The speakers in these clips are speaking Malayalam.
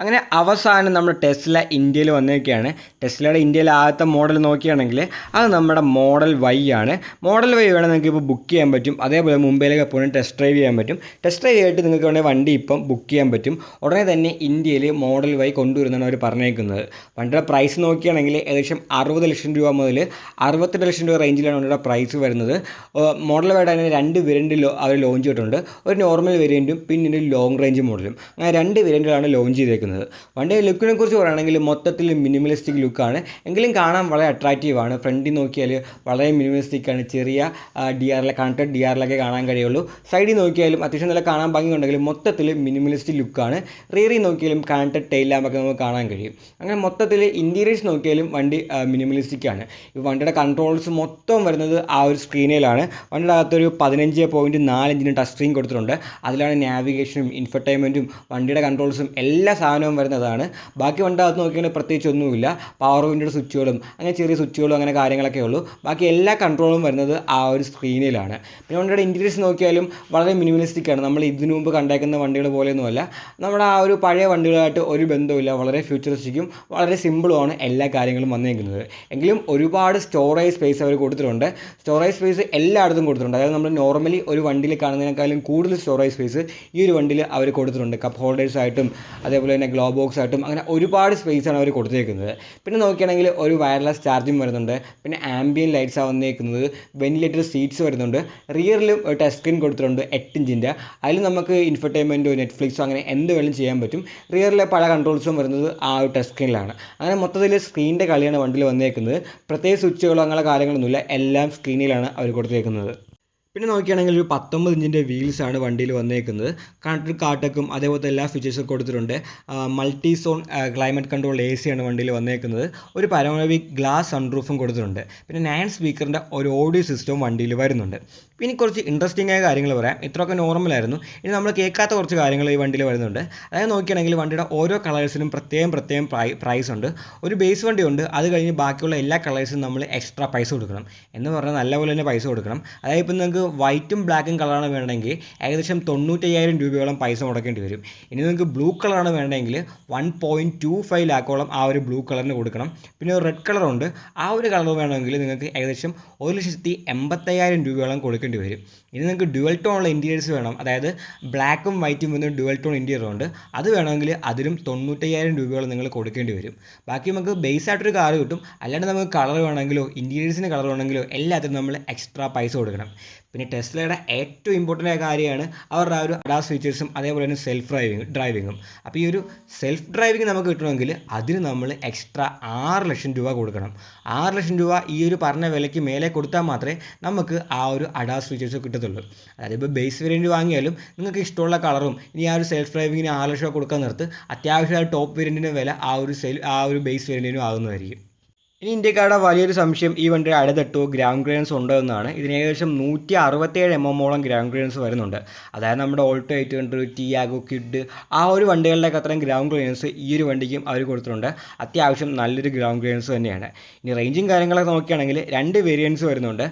അങ്ങനെ അവസാനം നമ്മൾ ടെസ്ല ഇന്ത്യയിൽ വന്നിരിക്കുകയാണ്. ടെസ്ലയുടെ ഇന്ത്യയിൽ ആദ്യത്തെ മോഡൽ നോക്കുകയാണെങ്കിൽ അത് നമ്മുടെ മോഡൽ വൈ ആണ്. മോഡൽ വൈ വേണമെങ്കിൽ നിങ്ങൾക്ക് ഇപ്പോൾ ബുക്ക് ചെയ്യാൻ പറ്റും. അതേപോലെ മുംബൈയിലേക്ക് പോകണം ടെസ്റ്റ് ഡ്രൈവ് ചെയ്യാൻ പറ്റും. ടെസ്റ്റ് ഡ്രൈവ് ആയിട്ട് നിങ്ങൾക്ക് വേണമെങ്കിൽ വണ്ടി ഇപ്പം ബുക്ക് ചെയ്യാൻ പറ്റും. ഉടനെ തന്നെ ഇന്ത്യയിൽ മോഡൽ വൈ കൊണ്ടുവരുന്നതാണ് അവർ പറഞ്ഞേക്കുന്നത്. വണ്ടിയുടെ പ്രൈസ് നോക്കുകയാണെങ്കിൽ ഏകദേശം അറുപത് ലക്ഷം രൂപ മുതൽ അറുപത്തെട്ട് ലക്ഷം രൂപ റേഞ്ചിലാണ് വണ്ടിയുടെ പ്രൈസ് വരുന്നത്. മോഡൽ വൈയുടെ തന്നെ രണ്ട് വേരിയന്റ് അവർ ലോഞ്ച് ചെയ്തിട്ടുണ്ട്. ഒരു നോർമൽ വേരിയന്റും പിന്നെ ഒരു ലോങ് റേഞ്ച് മോഡലും അങ്ങനെ രണ്ട് വേരിയന്റുകളാണ് ലോഞ്ച് ചെയ്തേക്കുന്നത്. വണ്ടിയുടെ ലുക്കിനെ കുറിച്ച് പറയുകയാണെങ്കിൽ മൊത്തത്തിൽ മിനിമലിസ്റ്റിക് ലുക്കാണ്. എങ്കിലും കാണാൻ വളരെ അട്രാക്റ്റീവ് ആണ്. ഫ്രണ്ടിൽ നോക്കിയാൽ വളരെ മിനിമലിസ്റ്റിക് ആണ്. ചെറിയ ഡി ആറിലെ കണക്റ്റഡ് ഡി ആറിലൊക്കെ കാണാൻ കഴിയുള്ളൂ. സൈഡിൽ നോക്കിയാലും അത്യാവശ്യം നല്ല കാണാൻ ഭംഗിയുണ്ടെങ്കിലും മൊത്തത്തിൽ മിനിമലിസ്റ്റിക് ലുക്കാണ്. റിയറിൽ നോക്കിയാലും കണക്റ്റഡ് ടൈൽ ലാമ്പൊക്കെ നമുക്ക് കാണാൻ കഴിയും. അങ്ങനെ മൊത്തത്തിൽ ഇന്റീരിയേഴ്സ് നോക്കിയാലും വണ്ടി മിനിമലിസ്റ്റിക് ആണ്. ഈ വണ്ടിയുടെ കൺട്രോൾസ് മൊത്തം വരുന്നത് ആ ഒരു സ്ക്രീനിലാണ് വണ്ടിയുടെ അകത്തൊരു പതിനഞ്ച് പോയിന്റ് നാല് ഇഞ്ചിന് ടച്ച് സ്ക്രീൻ കൊടുത്തിട്ടുണ്ട്. അതിലാണ് നാവിഗേഷനും ഇൻഫർടൈൻമെന്റും വണ്ടിയുടെ കൺട്രോൾസും എല്ലാ വരുന്നതാണ്. ബാക്കി അകത്ത് നോക്കിയാൽ പ്രത്യേകിച്ച് ഒന്നുമില്ല. പവർ വിൻഡോയുടെ സ്വിച്ചുകളും അങ്ങനെ ചെറിയ സ്വിച്ചുകളും അങ്ങനെ കാര്യങ്ങളൊക്കെ ഉള്ളൂ. ബാക്കി എല്ലാ കൺട്രോളും വരുന്നത് ആ ഒരു സ്ക്രീനിലാണ് പിന്നെ വണ്ടിയുടെ ഇന്റീരിയേഴ്സ് നോക്കിയാലും വളരെ മിനിമലിസ്റ്റിക് ആണ്. നമ്മൾ ഇതിനു മുമ്പ് കണ്ടേക്കുന്ന വണ്ടികൾ പോലെയൊന്നുമല്ല. നമ്മുടെ ആ ഒരു പഴയ വണ്ടികളായിട്ട് ഒരു ബന്ധവുമില്ല. വളരെ ഫ്യൂച്ചറിസ്റ്റിക്കും വളരെ സിമ്പിളുമാണ് എല്ലാ കാര്യങ്ങളും വന്നേക്കുന്നത്. എങ്കിലും ഒരുപാട് സ്റ്റോറേജ് സ്പേസ് അവർ കൊടുത്തിട്ടുണ്ട്. സ്റ്റോറേജ് സ്പേസ് എല്ലായിടത്തും കൊടുത്തിട്ടുണ്ട്. അതായത് നമ്മൾ നോർമലി ഒരു വണ്ടിയിൽ കാണുന്നതിനേക്കാളും കൂടുതൽ സ്റ്റോറേജ് സ്പേസ് ഈ ഒരു വണ്ടിയിൽ അവർ കൊടുത്തിട്ടുണ്ട്. കപ്പ് ഹോൾഡേഴ്സ് ആയിട്ടും അതേപോലെ തന്നെ ഗ്ലോ ബോക്സ് ആയിട്ടും അങ്ങനെ ഒരുപാട് സ്പേസ് ആണ് അവർ കൊടുത്തേക്കുന്നത്. പിന്നെ നോക്കുകയാണെങ്കിൽ ഒരു വയർലെസ് ചാർജിങ് വരുന്നുണ്ട്. പിന്നെ ആംബിയൻ ലൈറ്റ്സ് ആണ് വന്നേക്കുന്നത്. വെന്റിലേറ്റർ സീറ്റ്സ് വരുന്നുണ്ട്. റിയറിലും ഒരു ടച്ച് സ്ക്രീൻ കൊടുത്തിട്ടുണ്ട് എട്ട് ഇഞ്ചിന്റെ അതിൽ നമുക്ക് ഇൻഫർടൈൻമെന്റോ നെറ്റ്ഫ്ലിക്സോ അങ്ങനെ എന്ത് വേണം ചെയ്യാൻ പറ്റും. റിയറിലെ പല കൺട്രോൾസും വരുന്നത് ആ ഒരു ടച്ച് സ്ക്രീനിലാണ് അങ്ങനെ മൊത്തത്തിൽ സ്ക്രീനിന്റെ കളിയാണ് വണ്ടിയിൽ വന്നേക്കുന്നത്. പ്രത്യേക സ്വിച്ചുകളോ അങ്ങനെ കാര്യങ്ങളൊന്നുമില്ല. എല്ലാം സ്ക്രീനിലാണ് അവർ കൊടുത്തേക്കുന്നത്. പിന്നെ നോക്കുകയാണെങ്കിൽ ഒരു പത്തൊമ്പത് ഇഞ്ചിന്റെ വീൽസ് ആണ് വണ്ടിയിൽ വന്നേക്കുന്നത്. കണക്ട് കാട്ടക്കും അതേപോലത്തെ എല്ലാ ഫീച്ചേഴ്സും കൊടുത്തിട്ടുണ്ട്. മൾട്ടി സോൺ ക്ലൈമറ്റ് കൺട്രോൾ എ ആണ് വണ്ടിയിൽ വന്നേക്കുന്നത്. ഒരു പരമാവധി ഗ്ലാസ് സൺറൂഫും കൊടുത്തിട്ടുണ്ട്. പിന്നെ നയൻ സ്പീക്കറിന്റെ ഒരു ഓഡിയോ സിസ്റ്റവും വണ്ടിയിൽ വരുന്നുണ്ട്. പിന്നെ കുറച്ച് ഇൻട്രസ്റ്റിംഗ് ആയ കാര്യങ്ങൾ പറയാം. ഇത്രയൊക്കെ നോർമലായിരുന്നു ഇനി നമ്മൾ കേൾക്കാത്ത കുറച്ച് കാര്യങ്ങൾ ഈ വണ്ടിയിൽ വരുന്നുണ്ട്. അതായത് നോക്കുകയാണെങ്കിൽ വണ്ടിയുടെ ഓരോ കളേഴ്സിനും പ്രത്യേകം പ്രത്യേകം പ്രൈസ് ഉണ്ട്. ഒരു ബേസ് വണ്ടി ഉണ്ട്. അത് കഴിഞ്ഞ് ബാക്കിയുള്ള എല്ലാ കളേഴ്സിനും നമ്മൾ എക്സ്ട്രാ പൈസ കൊടുക്കണം. എന്ന് പറഞ്ഞാൽ നല്ലപോലെ തന്നെ പൈസ കൊടുക്കണം. അതായത് ഇപ്പം നിങ്ങൾക്ക് വൈറ്റും ബ്ലാക്കും കളറാണ് വേണമെങ്കിൽ ഏകദേശം തൊണ്ണൂറ്റയ്യായിരം രൂപയോളം പൈസ മുടക്കേണ്ടി വരും. ഇനി നിങ്ങൾക്ക് ബ്ലൂ കളറാണ് വേണമെങ്കിൽ വൺ പോയിന്റ് ടു ഫൈവ് ലാക്കോളം ആ ഒരു ബ്ലൂ കളറിന് കൊടുക്കണം. പിന്നെ ഒരു റെഡ് കളറുണ്ട് ആ ഒരു കളർ വേണമെങ്കിൽ നിങ്ങൾക്ക് ഏകദേശം ഒരു ലക്ഷത്തി എൺപത്തയ്യായിരം രൂപയോളം കൊടുക്കേണ്ടി വരും. ഇനി നിങ്ങൾക്ക് ഡുവൽ ടോണുള്ള ഇന്റീരിയേഴ്സ് വേണം. അതായത് ബ്ലാക്കും വൈറ്റും വന്ന് ഡുവൽ ടോൺ ഇന്റീരിയർ ഉണ്ട്. അത് വേണമെങ്കിൽ അതിലും തൊണ്ണൂറ്റയ്യായിരം രൂപയോളം നിങ്ങൾ കൊടുക്കേണ്ടി വരും. ബാക്കി നമുക്ക് ബേസ് ആയിട്ടൊരു കാർ കിട്ടും. അല്ലാണ്ട് നമുക്ക് കളർ വേണമെങ്കിലോ ഇന്റീരിയേഴ്സിന് കളർ വേണമെങ്കിലോ എല്ലാത്തിനും നമ്മൾ എക്സ്ട്രാ പൈസ കൊടുക്കണം. പിന്നെ ടെസ്ലയുടെ ഏറ്റവും ഇമ്പോർട്ടന്റ് ആയ കാര്യമാണ് അവരുടെ ആ ഒരു അഡാസ് ഫീച്ചേഴ്സും അതേപോലെ തന്നെ സെൽഫ് ഡ്രൈവിംഗ് ഡ്രൈവിങ്ങും അപ്പോൾ ഈ ഒരു സെൽഫ് ഡ്രൈവിംഗ് നമുക്ക് കിട്ടണമെങ്കിൽ അതിന് നമ്മൾ എക്സ്ട്രാ ആറ് ലക്ഷം രൂപ കൊടുക്കണം. ആറ് ലക്ഷം രൂപ ഈ ഒരു പറഞ്ഞ വിലയ്ക്ക് മേലെ കൊടുത്താൽ മാത്രമേ നമുക്ക് ആ ഒരു അഡാസ് ഫീച്ചേഴ്സ് കിട്ടത്തുള്ളൂ. അതായത് ഇപ്പോൾ ബേസ് വേരിയന്റ് വാങ്ങിയാലും നിങ്ങൾക്ക് ഇഷ്ടമുള്ള കളറും ഇനി ആ ഒരു സെൽഫ് ഡ്രൈവിങ്ങിന് ആറ് ലക്ഷം രൂപ കൊടുക്കാൻ നിർത്ത് അത്യാവശ്യം ആ ടോപ്പ് വേരിയന്റിന്റെ വില ആ ഒരു സെൽ ആ ഒരു ബേസ് വേരിയന്റിനും ആകുന്നതായിരിക്കും ഇനി ഇന്ത്യക്കാരുടെ വലിയൊരു സംശയം ഈ വണ്ടിയുടെ അടിതട്ടോ ഗ്രൗണ്ട് ക്ലിയറൻസ് ഉണ്ടോ എന്നാണ്. ഇതിന് ഏകദേശം നൂറ്റി അറുപത്തേഴ് എം എമ്മോളം ഗ്രൗണ്ട് ക്ലിയറൻസ് വരുന്നുണ്ട്. അതായത് നമ്മുടെ Alto eight hundred Tiago kid ആ ഒരു വണ്ടികളുടെയൊക്കെ അത്രയും ഗ്രൗണ്ട് ക്ലിയറൻസ് ഈ ഒരു വണ്ടിക്കും അവർ കൊടുത്തിട്ടുണ്ട്. അത്യാവശ്യം നല്ലൊരു ഗ്രൗണ്ട് ക്ലിയറൻസ് തന്നെയാണ്. ഇനി റേഞ്ചും കാര്യങ്ങളൊക്കെ നോക്കുകയാണെങ്കിൽ രണ്ട് വേരിയൻസ് വരുന്നുണ്ട്.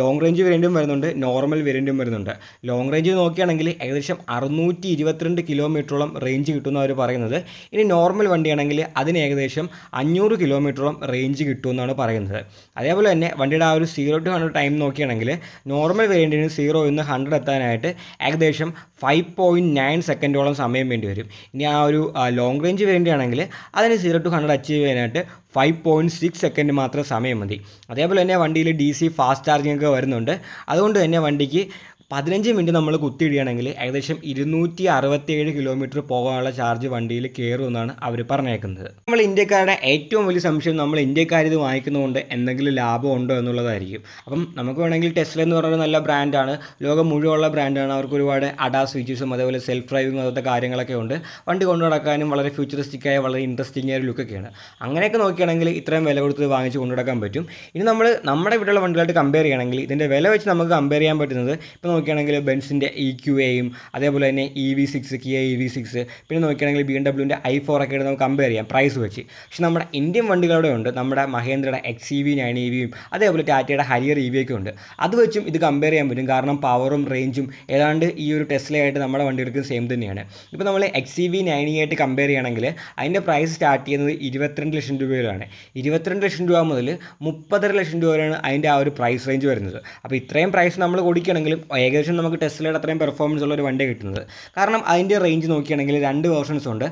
ലോങ് റേഞ്ച് വേരിയന്റും വരുന്നുണ്ട് നോർമൽ വേരിയന്റും വരുന്നുണ്ട്. ലോങ് റേഞ്ച് നോക്കുകയാണെങ്കിൽ ഏകദേശം അറുന്നൂറ്റി ഇരുപത്തിരണ്ട് കിലോമീറ്ററോളം റേഞ്ച് കിട്ടുമെന്ന് അവർ പറയുന്നത്. ഇനി നോർമൽ വണ്ടിയാണെങ്കിൽ അതിന് ഏകദേശം അഞ്ഞൂറ് കിലോമീറ്ററോളം റേഞ്ച് റേഞ്ച് കിട്ടുമെന്നാണ് പറയുന്നത്. അതേപോലെ തന്നെ വണ്ടിയുടെ ആ ഒരു സീറോ ടു ഹൺഡ്രഡ് ടൈം നോക്കുകയാണെങ്കിൽ നോർമൽ വേരിയന്റിന് സീറോ നിന്ന് ഹൺഡ്രഡ് എത്താനായിട്ട് ഏകദേശം ഫൈവ് പോയിന്റ് നയൻ സെക്കൻഡോളം സമയം വേണ്ടി വരും. ഇനി ആ ഒരു ലോങ് റേഞ്ച് വേരിയന്റ് ആണെങ്കിൽ അതിന് സീറോ ടു ഹൺഡ്രഡ് അച്ചീവ് ചെയ്യാനായിട്ട് ഫൈവ് പോയിന്റ് സിക്സ് സെക്കൻഡ് മാത്രം സമയം മതി. അതേപോലെ തന്നെ വണ്ടിയിൽ ഡി സി ഫാസ്റ്റ് ചാർജിംഗ് ഒക്കെ വരുന്നുണ്ട്. അതുകൊണ്ട് തന്നെ വണ്ടിക്ക് പതിനഞ്ച് മിനിറ്റ് നമ്മൾ കുത്തിയിടുകയാണെങ്കിൽ ഏകദേശം ഇരുന്നൂറ്റി അറുപത്തിയേഴ് കിലോമീറ്റർ പോകാനുള്ള ചാർജ് വണ്ടിയിൽ കയറുമെന്നാണ് അവർ പറഞ്ഞേക്കുന്നത്. നമ്മൾ ഇന്ത്യക്കാരുടെ ഏറ്റവും വലിയ സംശയം നമ്മൾ ഇന്ത്യക്കാർ ഇത് വാങ്ങിക്കുന്നതുകൊണ്ട് എന്തെങ്കിലും ലാഭം ഉണ്ടോ എന്നുള്ളതായിരിക്കും. അപ്പം നമുക്ക് വേണമെങ്കിൽ ടെസ്ല എന്ന് പറഞ്ഞൊരു നല്ല ബ്രാൻഡാണ് ലോകം മുഴുവനുള്ള ബ്രാൻഡാണ് അവർക്ക് ഒരുപാട് അഡാ സ്വിച്ചസും അതേപോലെ സെൽഫ് ഡ്രൈവിംഗ് അതുപോലത്തെ കാര്യങ്ങളൊക്കെ ഉണ്ട്. വണ്ടി കൊണ്ടു നടക്കാനും വളരെ ഫ്യൂച്ചറിസ്റ്റിക്കായ വളരെ ഇൻട്രസ്റ്റിംഗ് ആയ ഒരു ലുക്കൊക്കെയാണ് അങ്ങനെയൊക്കെ നോക്കുകയാണെങ്കിൽ ഇത്രയും വില കൊടുത്ത് വാങ്ങിച്ച് കൊണ്ടു നടക്കാൻ പറ്റും. ഇനി നമ്മൾ നമ്മുടെ ഇവിടെയുള്ള വണ്ടികളായിട്ട് കമ്പയർ ചെയ്യണമെങ്കിൽ ഇതിന്റെ വില വെച്ച് നമുക്ക് കമ്പയർ ചെയ്യാൻ പറ്റുന്നത് ഇപ്പോൾ നോക്കുകയാണെങ്കിൽ ബെൻസിന്റെ ഇ ക്യു എയും അതേപോലെ തന്നെ E V six Kia E V six പിന്നെ നോക്കുകയാണെങ്കിൽ ബി എം ഡബ്ല്യൂന്റെ ഐ ഫോർ ഒക്കെ നമുക്ക് കമ്പയർ ചെയ്യാം പ്രൈസ് വെച്ച്. പക്ഷെ നമ്മുടെ ഇന്ത്യൻ വണ്ടികളുടെ ഉണ്ട് നമ്മുടെ മഹേന്ദ്രയുടെ X E V nine E വിയും അതേപോലെ ടാറ്റയുടെ ഹരിയർ ഇ വി ഒക്കെ ഉണ്ട്. അത് വെച്ചും ഇത് കമ്പയർ ചെയ്യാൻ പറ്റും കാരണം പവറും റേഞ്ചും ഏതാണ്ട് ഈ ഒരു ടെസ്ലയായിട്ട് നമ്മുടെ വണ്ടികൾക്ക് സെയിം തന്നെയാണ്. ഇപ്പോൾ നമ്മൾ X E V nine E ആയിട്ട് കമ്പയർ ചെയ്യുകയാണെങ്കിൽ അതിന്റെ പ്രൈസ് സ്റ്റാർട്ട് ചെയ്യുന്നത് ഇരുപത്തിരണ്ട് ലക്ഷം രൂപയിലാണ്. ഇരുപത്തിരണ്ട് ലക്ഷം രൂപ മുതൽ മുപ്പതര ലക്ഷം രൂപ വരെയാണ് അതിന്റെ ആ ഒരു പ്രൈസ് റേഞ്ച് വരുന്നത്. അപ്പോൾ ഇത്രയും പ്രൈസ് നമ്മൾ കൊടുക്കുകയാണെങ്കിലും ഏകദേശം നമുക്ക് ടെസ്ലയുടെ അത്രയും പെർഫോമൻസ് ഉള്ള ഒരു വണ്ടി കിട്ടുന്നത്. കാരണം അതിന്റെ റേഞ്ച് നോക്കിയാണെങ്കിൽ രണ്ട് വേർഷൻസ് ഉണ്ട്.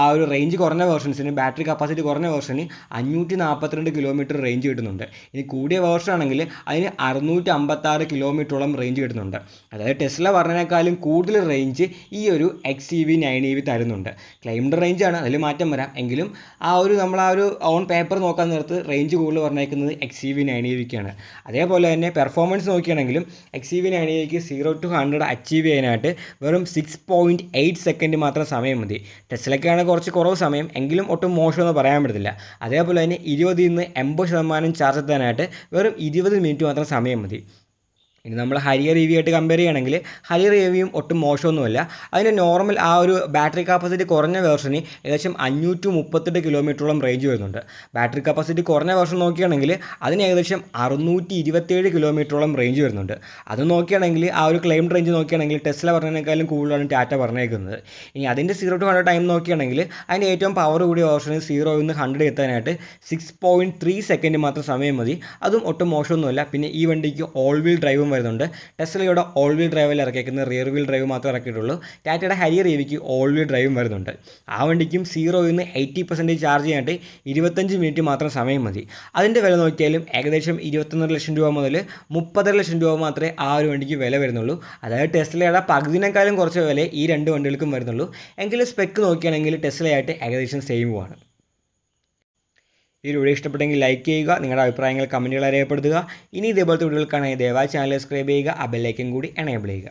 ആ ഒരു റേഞ്ച് കുറഞ്ഞ വേർഷൻസിന് ബാറ്ററി കപ്പാസിറ്റി കുറഞ്ഞ വേർഷന് അഞ്ഞൂറ്റി നാൽപ്പത്തിരണ്ട് കിലോമീറ്റർ റേഞ്ച് കിട്ടുന്നുണ്ട്. ഇനി കൂടിയ വേർഷൻ ആണെങ്കിൽ അതിന് അറുന്നൂറ്റി അമ്പത്താറ് കിലോമീറ്ററോളം റേഞ്ച് കിട്ടുന്നുണ്ട്. അതായത് ടെസ്ല പറഞ്ഞതിനേക്കാളും കൂടുതൽ റേഞ്ച് ഈ ഒരു X E V nine E V തരുന്നുണ്ട്. ക്ലൈംഡ് റേഞ്ചാണ് അതിൽ മാറ്റം വരാം. എങ്കിലും ആ ഒരു നമ്മൾ ആ ഒരു ഓൺ പേപ്പർ നോക്കാൻ നേരത്ത് റേഞ്ച് കൂടുതൽ പറഞ്ഞേക്കുന്നത് X E V nine E വിക്കാണ് അതേപോലെ തന്നെ performance നോക്കിയാണെങ്കിലും X E V nine E wick zero to hundred achieve ചെയ്യാനായിട്ട് വെറും സിക്സ് പോയിന്റ് എയ്റ്റ് സെക്കൻഡ് മാത്രം സമയം മതി. ടെസ്റ്റിലൊക്കെയാണ് കുറച്ച് കുറവ് സമയം എങ്കിലും ഒട്ടും മോശമെന്ന് പറയാൻ പറ്റത്തില്ല. അതേപോലെ തന്നെ ഇരുപതിൽ നിന്ന് എൺപത് ശതമാനം ചാർജ് എത്താനായിട്ട് വെറും ഇരുപത് മിനിറ്റ് മാത്രം സമയം മതി. ഇനി നമ്മൾ ഹരിയർ ഇ വി ആയിട്ട് കമ്പയർ ചെയ്യുകയാണെങ്കിൽ ഹരിയർ ഇ വിയും ഒട്ടും മോശമൊന്നുമല്ല. അതിന്റെ നോർമൽ ആ ഒരു ബാറ്ററി കപ്പാസിറ്റി കുറഞ്ഞ വേർഷന് ഏകദേശം അഞ്ഞൂറ്റി മുപ്പത്തെട്ട് കിലോമീറ്ററോളം റേഞ്ച് വരുന്നുണ്ട്. ബാറ്ററി കപ്പാസിറ്റി കുറഞ്ഞ വേർഷൻ നോക്കുകയാണെങ്കിൽ അതിന് ഏകദേശം അറുന്നൂറ്റി ഇരുപത്തേഴ് കിലോമീറ്ററോളം റേഞ്ച് വരുന്നുണ്ട്. അത് നോക്കുകയാണെങ്കിൽ ആ ഒരു ക്ലെയിം റേഞ്ച് നോക്കുകയാണെങ്കിൽ ടെസ്ല പറഞ്ഞതിനേക്കാളും കൂടുതലാണ് ടാറ്റ പറഞ്ഞേക്കുന്നത്. ഇനി അതിന്റെ സീറോ ടു ഹൺഡ്രഡ് ടൈം നോക്കുകയാണെങ്കിൽ അതിന്റെ ഏറ്റവും പവർ കൂടിയ വേർഷന് സീറോ നിന്ന് ഹൺഡ്രഡ് എത്താനായിട്ട് സിക്സ് പോയിന്റ് ത്രീ സെക്കൻഡ് മാത്രം സമയം മതി. അതും ഒട്ടും മോശമൊന്നുമല്ല. പിന്നെ ഈ വണ്ടിക്ക് ഓൾ വീൽ ഡ്രൈവും വരുന്നുണ്ട്. ടെസ്ലയുടെ ഓൾ വീൽ ഡ്രൈവിൽ ഇറക്കിയിരിക്കുന്നത് റിയർ വീൽ ഡ്രൈവ് മാത്രമേ ഇറക്കിയിട്ടുള്ളൂ. ടാറ്റയുടെ ഹരിയർ ഇവിക്ക് ഓൾ വീൽ ഡ്രൈവും വരുന്നുണ്ട്. ആ വണ്ടിക്കും സീറോ നിന്ന് എയ്റ്റി പെർസെന്റേജ് ചാർജ് ചെയ്യാനായിട്ട് ഇരുപത്തഞ്ച് മിനിറ്റ് മാത്രം സമയം മതി. അതിന്റെ വില നോക്കിയാലും ഏകദേശം ഇരുപത്തൊന്നര ലക്ഷം രൂപ മുതൽ മുപ്പതര ലക്ഷം രൂപ മാത്രമേ ആ ഒരു വണ്ടിക്ക് വില വരുന്നുള്ളൂ. അതായത് ടെസ്ലയുടെ പകുതിനേക്കാളും കുറച്ച് വില ഈ രണ്ട് വണ്ടികൾക്കും വരുന്നുള്ളൂ. എങ്കിലും സ്പെക്ക് നോക്കുകയാണെങ്കിൽ ടെസ്ലയായിട്ട് ഏകദേശം സെയിമുമാണ് ഈ വീഡിയോ ഇഷ്ടപ്പെട്ടെങ്കിൽ ലൈക്ക് ചെയ്യുക നിങ്ങളുടെ അഭിപ്രായങ്ങൾ കമന്റുകൾ രേഖപ്പെടുത്തുക ഇനി ഇതേപോലത്തെ വീഡിയോകൾ കാണാൻ ദയവായി ചാനൽ സബ്സ്ക്രൈബ് ചെയ്യുക ആ ബെല്ലൈക്കൻ കൂടി എനേബിൾ ചെയ്യുക.